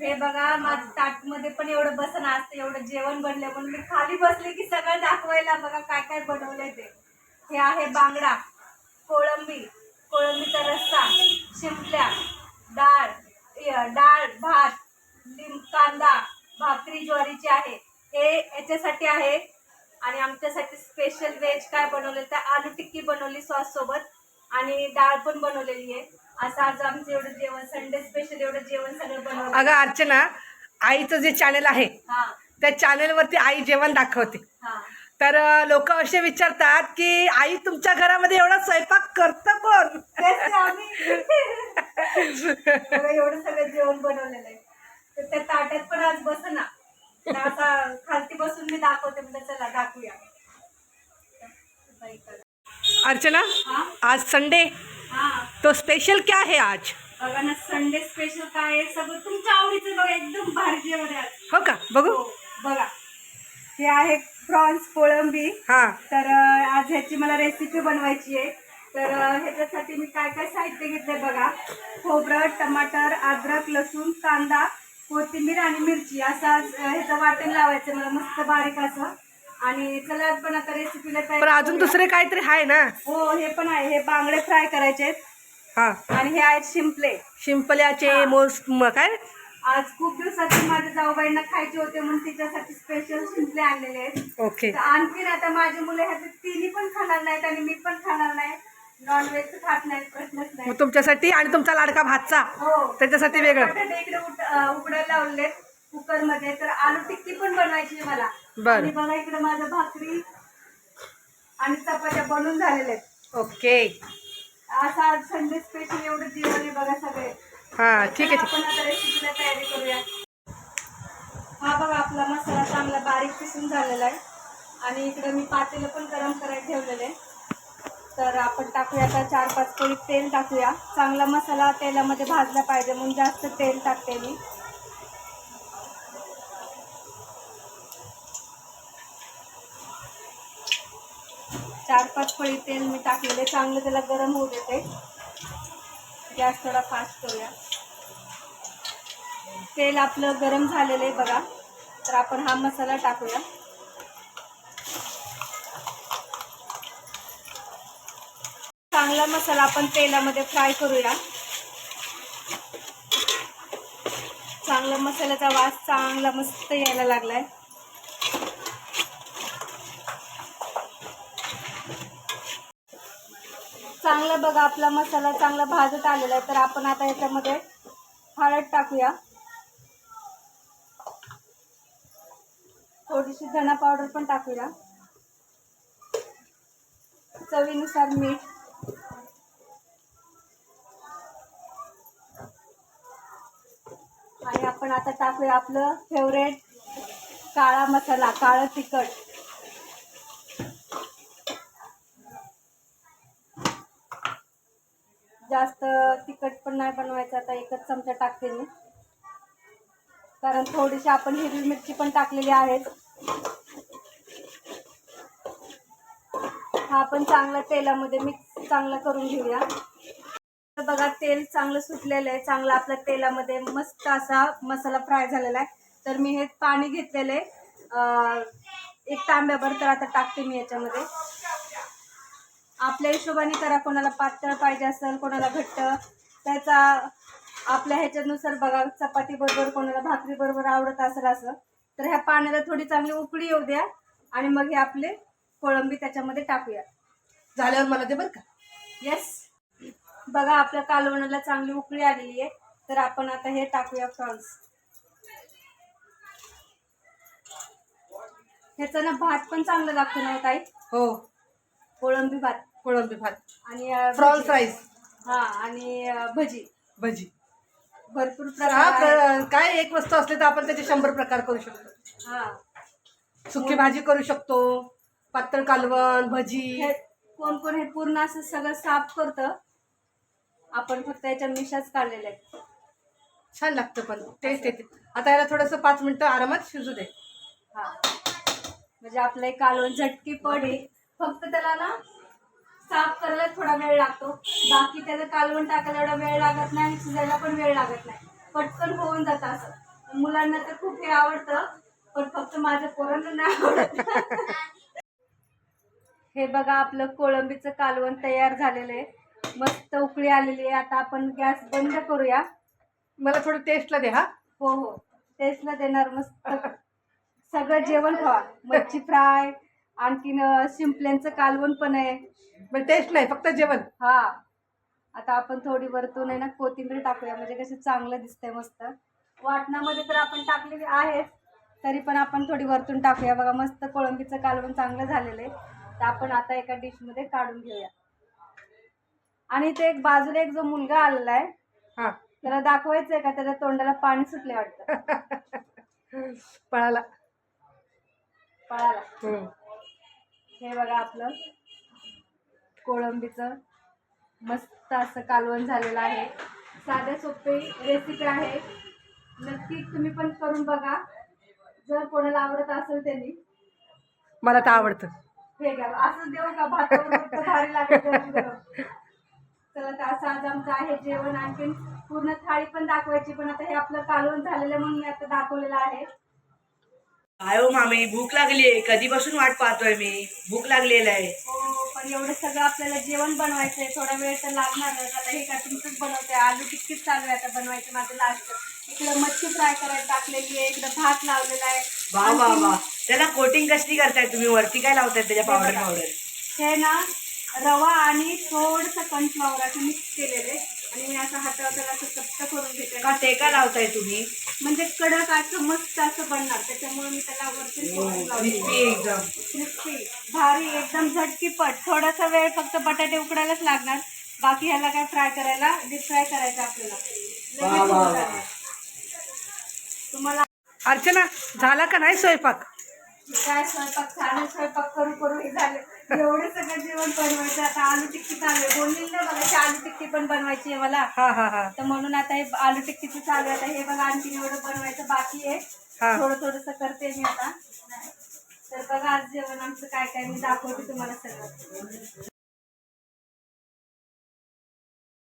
हे बघा माझ्या ताटमध्ये पण एवढं बसन असतं एवढं जेवण बनलं म्हणून मी खाली बसले की सगळं दाखवायला बघा काय काय बनवलंय ते. हे आहे बांगडा कोळंबी कोळंबीचा रस्सा शिंपल्या डाळ डाळ भात लिंब कांदा भाकरी ज्वारीची आहे. हे याच्यासाठी आहे. आणि आमच्यासाठी स्पेशल व्हेज काय बनवलं तर आलू टिक्की बनवली सॉस सोबत आणि डाळ पण बनवलेली आहे. असं आज आमचं एवढं जेवण संडे स्पेशल एवढं जेवण सगळं बनवलं. अगं अर्चना आईचं जे चॅनल आहे हा. त्या चॅनलवरती आई जेवण दाखवते. हा. तर लोक असे विचारतात की आई तुमच्या घरामध्ये एवढा स्वयंपाक करतं कोण? तेच ते आम्ही. बघा, एवढं सगळं जेवण बनवलेलं आहे. तर त्या ताट्यात पण आज बसना. तर आता खालती बसून मी दाखवते म्हणजे चला दाखवूया. बाई करा. अर्चना हा? आज संडे तो स्पेशल क्या है आज? बघा ना संडे स्पेशल काय आहे? सगळं तुमच्या आवडीचं बघा एकदम भारी जेवण आहे आज. हो का? बघू. हो, बघा. हे आहे प्रॉन्स कोळंबी. हा. तर अं, आज ह्याची मला रेसिपी बनवायची आहे. तर अं, ह्याच्यासाठी मी काय काय साहित्य घेतलंय बघा. खोबरं टमाटर अद्रक लसूण कांदा कोथिंबीर आणि मिरची. असं आज, अं, ह्याचं वाटण लावायचं मला. मस्त बारीक असं. आणि चला पण आता रेसिपीला पण अजून दुसरे काहीतरी आहे ना? हो हे पण आहे. हे बांगडे फ्राय करायचे आहेत. हा. आणि हे आहेत शिंपले. शिंपल्याचे मोस म- काय? आज खूप दिवसाचे माझ्या जाऊबाईंना खायचे होते म्हणून तिच्यासाठी स्पेशल शिंपले आणलेले आहेत. ओके. तर आणखीन आता माझी मुलं ह्याचे तिन्ही पण खाणार नाहीत आणि मी पण खाणार नाही. नॉनव्हेज खात नाहीत प्रश्नच नाही. मग तुमच्यासाठी आणि तुमचा लाडका भातचा. हो. त्याच्यासाठी वेगळं. बटाटे इकडे उड- अं, उकडायला लावले कुकरमध्ये तर आलू टिक्की पण बनवायची आहे मला. बरं. आणि बघा इकडे माझ्या भाकरी आणि चपात्या बनून झालेल्या आहेत. ओके. असं आज संडे स्पेशल एवढं जेवण आहे बघा सगळे. हा ठीक आहे आपण आता रेसिपीला तयारी करूया. हा बघा आपला मसाला चांगला बारीक पिसून झालेला आहे. आणि इकडे मी पातेलं पण गरम करायला ठेवलेलं. आहे तर आपण टाकूया आता चार पाच पळी तेल टाकूया. चांगला मसाला तेलामध्ये भाजला पाहिजे म्हणून जास्त तेल टाकते मी. चार पाच फळी तेल मी टाकलेले चांगलं त्याला गरम होऊ देते. गॅस थोडा फास्ट करूया. तेल आपलं गरम झालेलं आहे बघा. तर आपण हा मसाला टाकूया. चांगला मसाला आपण तेलामध्ये फ्राय करूया. चांगला मसाल्याचा वास चांगला मस्त यायला लागलाय. चांगला बघा आपला मसाला चांगला भाजत आलेला आहे तर आपण आता याच्यामध्ये हळद टाकूया. थोडीशी धना पावडर पण टाकूया. चवीनुसार मीठ. आणि आपण आता टाकूया आपलं फेवरेट काळा मसाला काळं तिखट. जास्त तिखट पण नाही बनवायचं आता एकच चमचा टाकते मी. कारण थोडीशी आपण हिरवी मिरची पण टाकलेली आहेत. हा पण चांगला तेलामध्ये मिक्स चांगला करून घेऊया. तर बघा तेल चांगलं सुटलेलं आहे. चांगलं आपल्या तेलामध्ये मस्त असा मसाला फ्राय झालेला आहे. तर मी हे पाणी घेतलेलं आहे. एक तांब्याभर तर आता टाकते मी याच्यामध्ये. आपल्या हिशोबाने करा कोणाला पातळ पाहिजे असेल कोणाला घट्ट. त्याचा आपल्या ह्याच्यानुसार बघा चपाती बरोबर कोणाला भाकरी बरोबर आवडत असेल असं तर ह्या पाण्याला थोडी चांगली उकळी येऊ द्या आणि मग हे आपले कोळंबी त्याच्यामध्ये टाकूया. झाल्यावर मला दे बरं का? येस बघा आपल्या कालवणाला चांगली उकळी आलेली आहे तर आपण आता हे टाकूया फ्रॉन्स ह्याचा ना भात पण चांगला लागतो ना हो ताई? हो. कोळंबी भात. कोळंबी भात आणि अं, प्रॉन्स भजी. राईस हा आणि अं, भजी. भजी. भरपूर हा प्रकार आहेत. प्र- काय एक वस्तू असली तर आपण त्याचे शंभर प्रकार करू शकतो. हा. सुकी भाजी करू शकतो पातळ कालवण भजी. हे कोण कोण हे पूर्ण असं सगळं साफ करतं. आपण फक्त याच्या मिशाच काढलेल्या आहेत. छान लागतं पण. टेस्ट येते. आता याला थोडंसं पाच मिनिटं आरामात शिजू दे. हा. म्हणजे आपलं एक कालवण झटकी पडे फक्त त्याला ना साफ करायला थोडा वेळ लागतो. बाकी त्याला कालवण टाकायला एवढा वेळ लागत नाही आणि शिजायला पण वेळ लागत नाही. पटकन होऊन जातं असं. मुलांना तर खूप हे आवडतं पण फक्त माझ्या पोरांना नाही आवडत. हे बघा आपलं कोळंबीचं कालवण तयार झालेलं आहे. मस्त उकळी आलेली आहे. आता आपण गॅस बंद करूया. मला थोडं टेस्टला दे हा. हो हो. टेस्टला देणार मस्त. सगळं जेवण खावा. मच्छी फ्राय आणखीन शिंपल्यांचं कालवण पण आहे. म्हणजे टेस्ट नाही फक्त जेवण. हा. आता आपण थोडी वरतून आहे ना कोथिंबीर टाकूया. म्हणजे कसं चांगलं दिसतंय मस्त. वाटणामध्ये तर आपण टाकलेली आहेच तरी पण आपण थोडी वरतून टाकूया. बघा मस्त कोळंबीचं कालवण चांगलं झालेलं आहे. तर आपण आता एका डिशमध्ये काढून घेऊया. आणि ते एक बाजूला एक जो मुलगा आलेला आहे हा. त्याला दाखवायचंय का? त्याच्या तोंडाला पाणी सुटले वाटतं. पळाला. पळाला. हे बघा आपलं. कोळंबीचं मस्त असं कालवण झालेलं आहे. साध्या सोपे रेसिपी आहे. नक्की तुम्ही पण करून बघा. जर कोणाला आवडत असेल त्यांनी. मला तर आवडतं. हे घ्या. असं देऊ का? फक्त भारी गरम. चला तर असं आज आमचं आहे जेवण. आणखीन पूर्ण थाळी पण दाखवायची पण आता हे आपलं कालवण झालेलं म्हणून मी आता दाखवलेलं आहे. काय हो मामी भूक लागली आहे. कधीपासून वाट पाहतोय मी? भूक लागलेला आहे. हो पण एवढं सगळं आपल्याला जेवण बनवायचंय थोडा वेळ तर लागणारच आता हे का तुमचंच बनवते. आलू टिक्कीच चालू आहे आता बनवायचं माझं लास्ट इकडं मच्छी फ्राय करायला टाकलेली आहे. इकडं भात लावलेला आहे. वा वा वा. त्याला कोटिंग कसली करताय तुम्ही? वरती काय लावताय त्याच्या पावडर पावडर हे ना रवा आणि थोडंसं कॉर्नफ्लॉवर असं मिक्स केलेले आणि मी असं हातावर त्याला असं चपट करून घेते. का ते का लावताय तुम्ही? म्हणजे कडक असं मस्त असं बनणार. त्याच्यामुळे मी त्याला. क्रिस्पी एकदम. क्रिस्पी. भारी एकदम झटकीपट. थोडासा वेळ फक्त बटाटे उकडायलाच लागणार. बाकी ह्याला काय फ्राय करायला डीप फ्राय करायचं आपल्याला. तुम्हाला अर्चना झाला का नाही स्वयंपाक? काय स्वयंपाक? छान स्वयंपाक. करू करू. हे झाले. एवढं सगळं जेवण बनवायचं. आता आलू टिक्की चालू आहे. बोलली ना मला की आलू टिक्की पण बनवायची आहे मला. हा हा हा. तर म्हणून आता हे आलू टिक्कीचं चालू आहे. आता हे बघा आणखी एवढं बनवायचं बाकी आहे. हा. थोडं थोडंसं करते मी आता. तर बघा आज जेवण आमचं काय काय मी दाखवते तुम्हाला सगळं.